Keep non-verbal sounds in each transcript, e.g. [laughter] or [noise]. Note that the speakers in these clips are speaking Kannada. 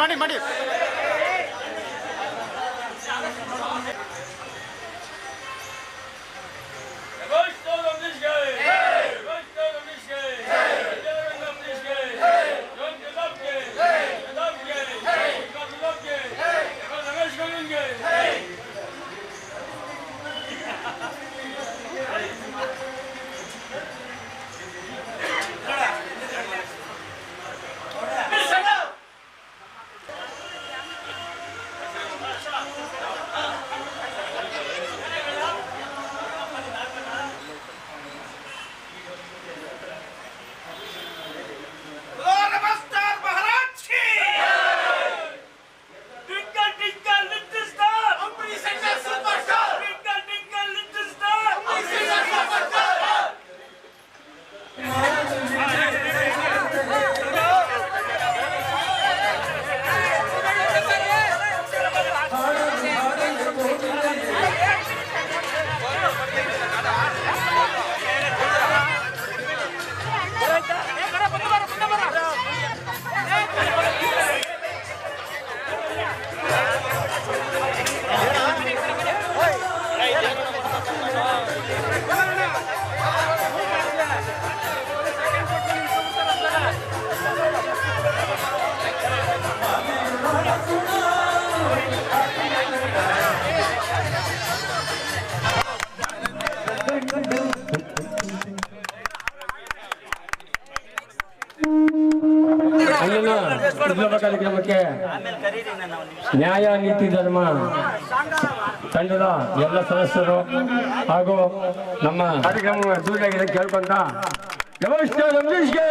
慢点，慢点。ಕಾರ್ಯಕ್ರಮಕ್ಕೆ ನ್ಯಾಯ, ನೀತಿ, ಧರ್ಮ, ತಂಡದ ಎಲ್ಲ ಸದಸ್ಯರು ಹಾಗೂ ನಮ್ಮ ಕಾರ್ಯಕ್ರಮ ದೂರಾಗಿದೆ ಕೇಳ್ಕೊಂತ. ನಮಸ್ಕಾರ ಅಂಬರೀಷ್ಗೆ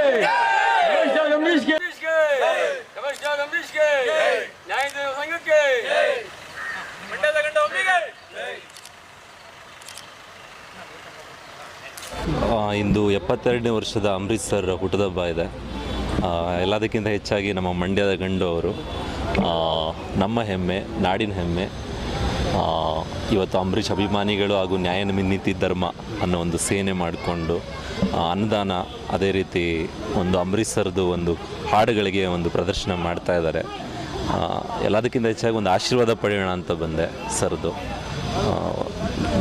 ನಮಸ್ಕಾರ ಇಂದು ಎಪ್ಪತ್ತೆರಡನೇ ವರ್ಷದ ಅಮೃತ್ಸರ್ ಹುಟ್ಟದಬ್ಬ ಇದೆ. ಎಲ್ಲದಕ್ಕಿಂತ ಹೆಚ್ಚಾಗಿ ನಮ್ಮ ಮಂಡ್ಯದ ಗಂಡು ಅವರು ನಮ್ಮ ಹೆಮ್ಮೆ, ನಾಡಿನ ಹೆಮ್ಮೆ ಇವತ್ತು ಅಂಬರೀಷ್ ಅಭಿಮಾನಿಗಳು ಹಾಗೂ ನ್ಯಾಯ ನಿಮಿತಿ ಧರ್ಮ ಅನ್ನೋ ಒಂದು ಸೇನೆ ಮಾಡಿಕೊಂಡು ಅನ್ನದಾನ ಅದೇ ರೀತಿ ಒಂದು ಅಂಬರೀಷ್ ಸರ್ದು ಒಂದು ಹಾಡುಗಳಿಗೆ ಒಂದು ಪ್ರದರ್ಶನ ಮಾಡ್ತಾ ಇದ್ದಾರೆ. ಎಲ್ಲದಕ್ಕಿಂತ ಹೆಚ್ಚಾಗಿ ಒಂದು ಆಶೀರ್ವಾದ ಪಡೆಯೋಣ ಅಂತ ಬಂದೆ ಸರ್ದು.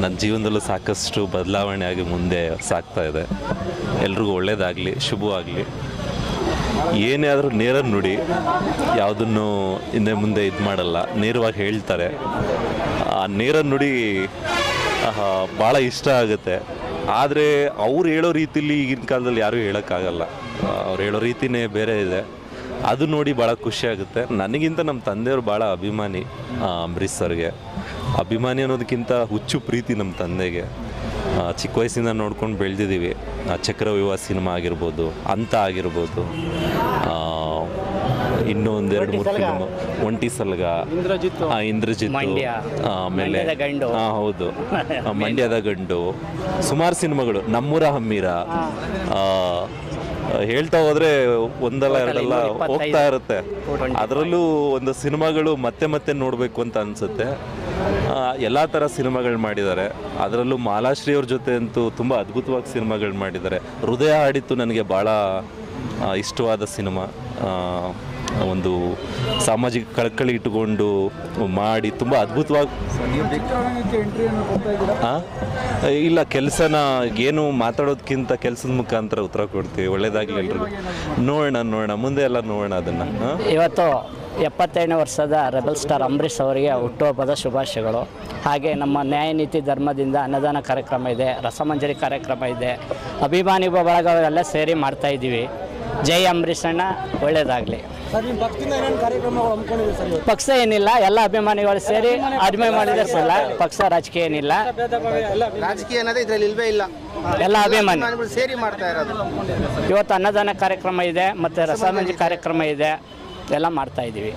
ನನ್ನ ಜೀವನದಲ್ಲೂ ಸಾಕಷ್ಟು ಬದಲಾವಣೆಯಾಗಿ ಮುಂದೆ ಸಾಗ್ತಾ ಇದೆ. ಎಲ್ರಿಗೂ ಒಳ್ಳೇದಾಗಲಿ, ಶುಭವಾಗಲಿ. ಏನೇ ಆದರೂ ನೇರ ನುಡಿ, ಯಾವುದನ್ನು ಹಿಂದೆ ಮುಂದೆ ಇದು ಮಾಡಲ್ಲ, ನೇರವಾಗಿ ಹೇಳ್ತಾರೆ. ಆ ನೇರ ನುಡಿ ಭಾಳ ಇಷ್ಟ ಆಗುತ್ತೆ. ಆದರೆ ಅವ್ರು ಹೇಳೋ ರೀತಿಲಿ ಈಗಿನ ಕಾಲದಲ್ಲಿ ಯಾರೂ ಹೇಳೋಕ್ಕಾಗಲ್ಲ. ಅವ್ರು ಹೇಳೋ ರೀತಿನೇ ಬೇರೆ ಇದೆ. ಅದು ನೋಡಿ ಭಾಳ ಖುಷಿ ಆಗುತ್ತೆ. ನನಗಿಂತ ನಮ್ಮ ತಂದೆಯವರು ಭಾಳ ಅಭಿಮಾನಿ ಅಂಬರೀಷ್ ಸರ್ಗೆ. ಅಭಿಮಾನಿ ಅನ್ನೋದಕ್ಕಿಂತ ಹುಚ್ಚು ಪ್ರೀತಿ ನಮ್ಮ ತಂದೆಗೆ. ಚಿಕ್ಕ ವಯಸ್ಸಿಂದ ನೋಡ್ಕೊಂಡು ಬೆಳೆದಿದ್ದೀವಿ. ಚಕ್ರವ್ಯೂಹ ಸಿನಿಮಾ ಆಗಿರ್ಬೋದು ಅಂತ ಆಗಿರ್ಬೋದು. ಇನ್ನೂ ಒಂದೆರಡು ಮೂರು ಫಿಲ್ಮ್ ಒಂಟಿ ಸಲ್ಗ. ಇಂದ್ರಜಿತ್. ಆಮೇಲೆ. ಹೌದು. [laughs] ಮಂಡ್ಯದ ಗಂಡು. ಸುಮಾರು ಸಿನಿಮಾಗಳು. ನಮ್ಮೂರ ಹಮ್ಮೀರ ಹೇಳ್ತಾ ಹೋದ್ರೆ ಒಂದಲ್ಲ ಎರಡಲ್ಲ ಹೋಗ್ತಾ ಇರುತ್ತೆ. ಅದರಲ್ಲೂ ಒಂದು ಸಿನಿಮಾಗಳು ಮತ್ತೆ ಮತ್ತೆ ನೋಡಬೇಕು ಅಂತ ಅನ್ಸುತ್ತೆ. ಎಲ್ಲ ಥರ ಸಿನಿಮಾಗಳು ಮಾಡಿದ್ದಾರೆ. ಅದರಲ್ಲೂ ಮಾಲಾಶ್ರೀ ಅವ್ರ ಜೊತೆ ಅಂತೂ ತುಂಬ ಅದ್ಭುತವಾಗಿ ಸಿನಿಮಾಗಳು ಮಾಡಿದ್ದಾರೆ. ಹೃದಯ ಹಾಡಿತ್ತು ನನಗೆ ಭಾಳ ಇಷ್ಟವಾದ ಸಿನಿಮಾ. ಒಂದು ಸಾಮಾಜಿಕ ಕಳಕಳಿ ಇಟ್ಟುಕೊಂಡು ಮಾಡಿ ತುಂಬ ಅದ್ಭುತವಾಗಿ? ಇಲ್ಲ, ಕೆಲಸನ ಏನು ಮಾತಾಡೋದಕ್ಕಿಂತ ಕೆಲಸದ ಮುಖಾಂತರ ಉತ್ತರ ಕೊಡ್ತೀವಿ. ಒಳ್ಳೇದಾಗಲಿ ಎಲ್ರಿಗೂ. ನೋಡೋಣ ನೋಡೋಣ. ಮುಂದೆ ಎಲ್ಲ ನೋಡೋಣ ಅದನ್ನು. ಇವತ್ತು ಎಪ್ಪತ್ತೈದನೇ ವರ್ಷದ ರೆಬಲ್ ಸ್ಟಾರ್ ಅಂಬರೀಷ್ ಅವರಿಗೆ ಹುಟ್ಟುಹಬ್ಬದ ಶುಭಾಶಯಗಳು. ಹಾಗೆ ನಮ್ಮ ನ್ಯಾಯ ನೀತಿ ಧರ್ಮದಿಂದ ಅನ್ನದಾನ ಕಾರ್ಯಕ್ರಮ ಇದೆ ರಸಮಂಜರಿ ಕಾರ್ಯಕ್ರಮ ಇದೆ. ಅಭಿಮಾನಿ ಬಳಗವೆಲ್ಲ ಸೇರಿ ಮಾಡ್ತಾ ಇದ್ದೀವಿ. ಜೈ ಅಂಬರೀಷ್ ಅಣ್ಣ ಒಳ್ಳೇದಾಗಲಿ ಪಕ್ಷ ಏನಿಲ್ಲ ಎಲ್ಲ ಅಭಿಮಾನಿಗಳು ಸೇರಿ ಅಭಿಮಾನಿ ಮಾಡಿದ್ರೆ ಸಲ ಪಕ್ಷ ರಾಜಕೀಯ ಏನಿಲ್ಲ. ರಾಜಕೀಯ ಅನ್ನೋದೇ ಇದ್ರಲ್ಲಿ ಇಲ್ವೇ ಇಲ್ಲ. ಎಲ್ಲ ಅಭಿಮಾನಿ. ಸೇರಿ ಮಾಡ್ತಾ ಇರೋದು. ಇವತ್ತು ಅನ್ನದಾನ ಕಾರ್ಯಕ್ರಮ ಇದೆ ಮತ್ತು ರಸಮಂಜರಿ ಕಾರ್ಯಕ್ರಮ ಇದೆ. ಎಲ್ಲ ಮಾಡ್ತಾ ಇದ್ದೀವಿ.